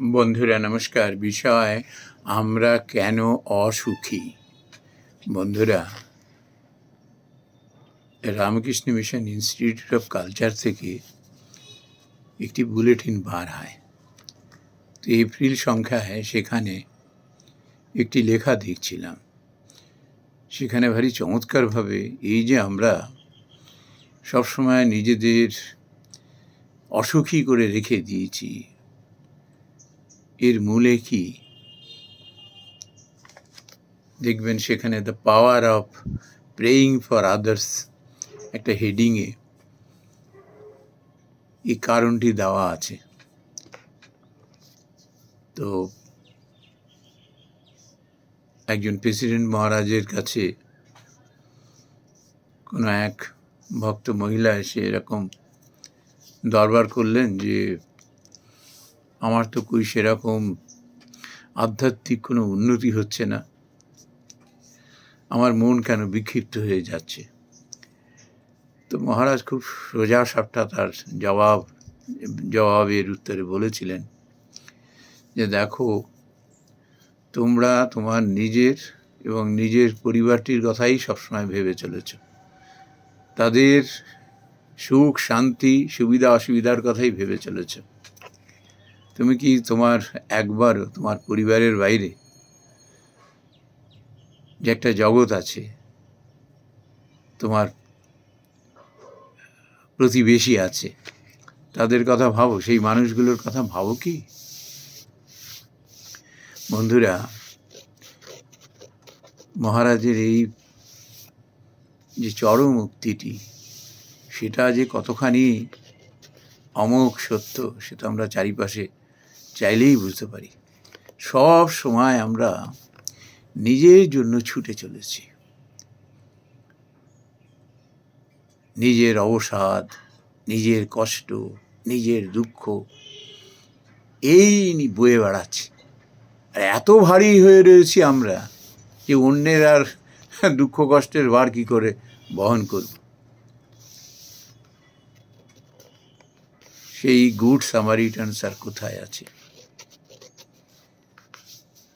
বন্ধুরা, নমস্কার। বিষয়, আমরা কেন অসুখী? বন্ধুরা, Ramakrishna Mission Institute of Culture থেকে একটি বুলেটিন বার হয়। তো এপ্রিল সংখ্যায় সেখানে একটি লেখা দেখছিলাম। সেখানে ভারী চমৎকারভাবে এই যে আমরা সবসময় নিজেদের অসুখী করে রেখে দিয়েছি এর মূলে কি? দেখবেন সেখানে the power of praying for others একটা হেডিংয়ে এই কারণটি দেওয়া আছে। তো একজন প্রেসিডেন্ট মহারাজের কাছে কোনো এক ভক্ত মহিলা এসে এরকম দরবার করলেন যে আমার তো কই সেরকম আধ্যাত্মিক কোনো উন্নতি হচ্ছে না। আমার মন কেন বিক্ষিপ্ত হয়ে যাচ্ছে? তো মহারাজ খুব সোজা সাপটা তার জবাব, জবাবের উত্তরে বলেছিলেন যে, দেখো, তোমরা তোমার নিজের এবং নিজের পরিবারটির কথাই সবসময় ভেবে চলেছ। তাদের সুখ, শান্তি, সুবিধা, অসুবিধার কথাই ভেবে চলেছ। তুমি কি তোমার একবারও তোমার পরিবারের বাইরে যে একটা জগৎ আছে, তোমার প্রতিবেশী আছে, তাদের কথা ভাবো? সেই মানুষগুলোর কথা ভাবো কি? বন্ধুরা, মহারাজের এই যে চরম মুক্তিটি সেটা যে কতখানি অমোঘ সত্য সেটা আমরা চারিপাশে চাইলেই বুঝতে পারি। সব সময় আমরা নিজের জন্য ছুটে চলেছি। নিজের অবসাদ, নিজের কষ্ট, নিজের দুঃখ, এই বয়ে বেড়াচ্ছি। আর এত ভারী হয়ে রয়েছি আমরা যে অন্যের আর দুঃখ কষ্টের ভার কি করে বহন করব? সেই গুড সামারিটানস আর কোথায় আছে?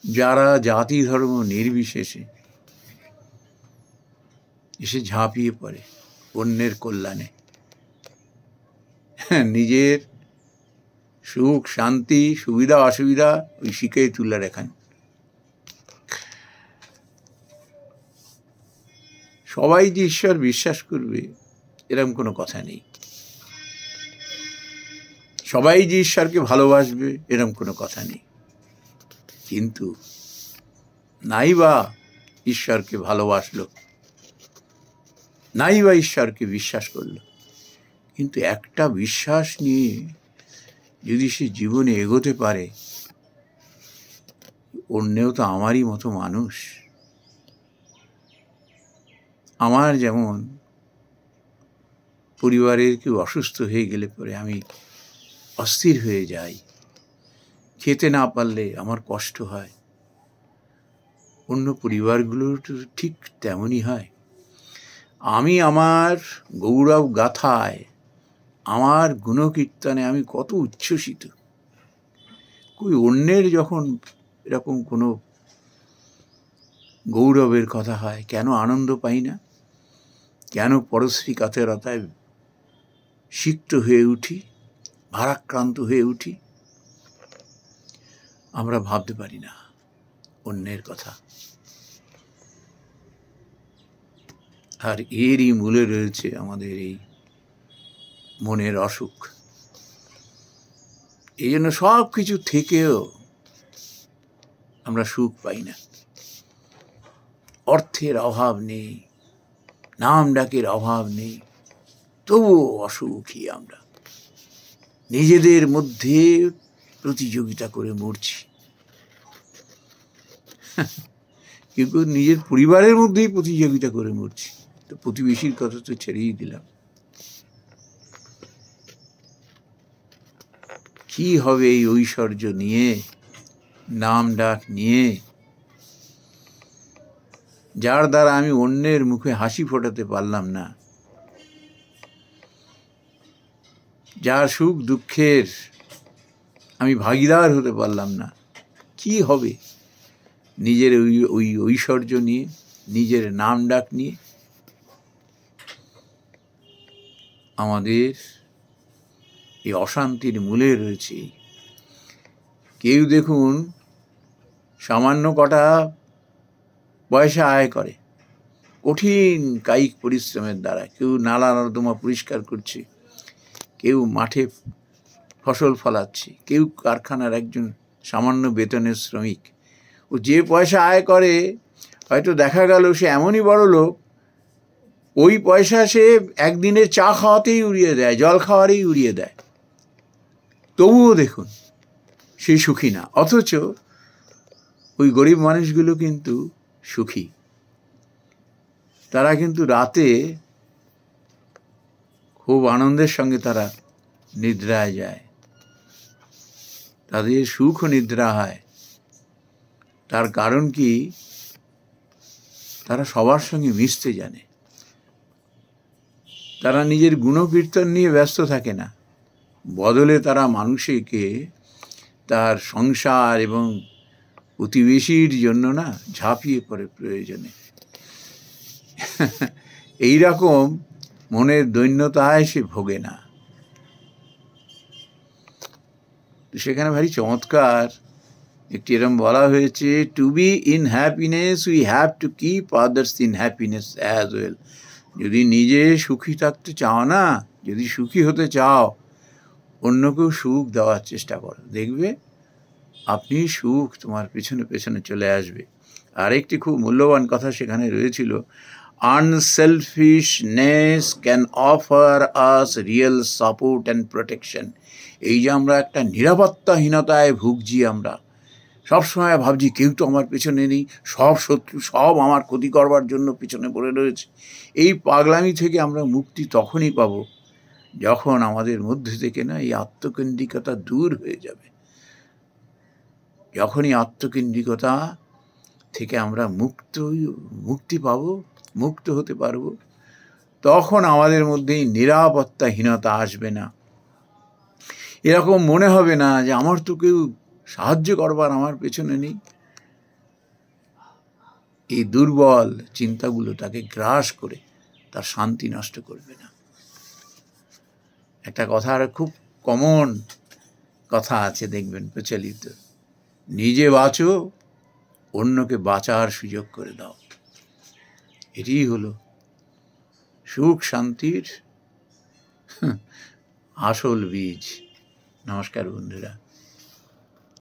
যারা জাতি ধর্ম নির্বিশেষে এসে ঝাঁপিয়ে পড়ে অন্যের কল্যাণে। নিজের সুখ, শান্তি, সুবিধা, অসুবিধা ওই শিখেই তুলে রেখেন। সবাই যে ঈশ্বর বিশ্বাস করবে এরকম কোনো কথা নেই। সবাই যে ঈশ্বরকে ভালোবাসবে এরকম কোনো কথা নেই। কিন্তু নাই বা ঈশ্বরকে ভালোবাসলো নাই বা ঈশ্বরকে বিশ্বাস করল। কিন্তু একটা বিশ্বাস নিয়ে যদি সে জীবনে এগোতে পারে, অন্যেও তো আমারই মতো মানুষ। আমার যেমন পরিবারের কেউ অসুস্থ হয়ে গেলে পরে আমি অস্থির হয়ে যাই। খেতে না পারলে আমার কষ্ট হয়। অন্য পরিবারগুলোর ঠিক তেমনই হয়। আমি আমার গৌরব গাথায়, আমার গুণকীর্তনে আমি কত উচ্ছ্বসিত। কই অন্যের যখন এরকম কোনো গৌরবের কথা হয়, কেন আনন্দ পাই না? কেন পরশ্রী কাতেরতায় সিক্ত হয়ে উঠি, ভারাক্রান্ত হয়ে উঠি? আমরা ভাবতে পারি না। অন্যের কথা। আর এরই মূলে রয়েছে আমাদের এই মনের অসুখ। এই জন্য সব কিছু থেকেও আমরা সুখ পাই না। অর্থের অভাব নেই, নাম ডাকের অভাব নেই, তবুও অসুখী আমরা। নিজেদের মধ্যে প্রতিযোগিতা করে মরছি। কেউ নিজের পরিবারের মধ্যেই প্রতিযোগিতা করে মরছি। তো প্রতিবেশীর কথা তো ছেড়েই দিলাম। কি হবে এই ঐশ্বর্য নিয়ে, নাম ডাক নিয়ে? যার দ্বারা আমি অন্যের মুখে হাসি ফোটাতে পারলাম না। যার সুখ দুঃখের আমি ভাগিদার হতে পারলাম না। কি হবে? নিজের ওই ওই ঐশ্বর্য নিয়ে, নিজের নাম ডাক নিয়ে আমাদের এই অশান্তির মূলে রয়েছে। কেউ দেখুন সামান্য কটা পয়সা আয় করে। কঠিন কায়িক পরিশ্রমের দ্বারা। কেউ নালা নর্দমা পরিষ্কার করছে। কেউ মাঠে ফসল ফলাচ্ছে। কেউ কারখানার একজন সামান্য বেতনের শ্রমিক ও যে পয়সা আয় করে, হয়তো দেখা গেল সে এমনই বড় লোক, ওই পয়সা সে একদিনের চা খাওয়াতেই উড়িয়ে দেয়, জল খাওয়ারেই উড়িয়ে দেয়। তবুও দেখুন, সে সুখী না। অথচ ওই গরিব মানুষগুলো কিন্তু সুখী। তারা কিন্তু রাতে খুব আনন্দের সঙ্গে তারা নিদ্রায় যায়। তাদের সুখ নিদ্রা হয়। তার কারণ কি? তারা সবার সঙ্গে মিশতে জানে। তারা নিজের গুণকীর্তন নিয়ে ব্যস্ত থাকে না। বদলে তারা মানুষকে তার সংসার এবং প্রতিবেশীর জন্য না ঝাঁপিয়ে পড়ে প্রয়োজনে। এই রকম মনের দৈন্যতায় সে ভোগে না। তো সেখানে ভারী চমৎকার। একটি এরম বলা হয়েছে to be in happiness we have to keep others in happiness as well যদি নিজে সুখী থাকতে চাও না, যদি সুখী হতে চাও, অন্যকেও সুখ দেওয়ার চেষ্টা করো। দেখবে, আপনি সুখ তোমার পেছনে পেছনে চলে আসবে। আরেকটি খুব মূল্যবান কথা সেখানে রয়েছিল unselfishness can offer us real support and protection এই যে আমরা একটা নিরাপত্তাহীনতায় ভুগছি আমরা সবসময় ভাবছি কেউ তো আমার পেছনে নেই, সব শত্রু, সব আমার ক্ষতি করবার জন্য পিছনে পড়ে রয়েছে। এই পাগলামি থেকে আমরা মুক্তি তখনই পাবো যখন আমাদের মধ্যে থেকে না এই আত্মকেন্দ্রিকতা দূর হয়ে যাবে। যখনই আত্মকেন্দ্রিকতা থেকে আমরা মুক্ত, মুক্তি পাব, মুক্ত হতে পারব, তখন আমাদের মধ্যে নিরাপত্তাহীনতা আসবে না। এরকম মনে হবে না যে আমার তো কেউ সাহায্য করবার আমার পেছনে নেই। এই দুর্বল চিন্তাগুলো তাকে গ্রাস করে তার শান্তি নষ্ট করবে না। একটা কথা আর খুব কমন কথা আছে দেখবেন প্রচলিত। নিজে বাঁচো, অন্যকে বাঁচার সুযোগ করে দাও। এটিই হলো সুখ শান্তির আসল বীজ। নমস্কার বন্ধুরা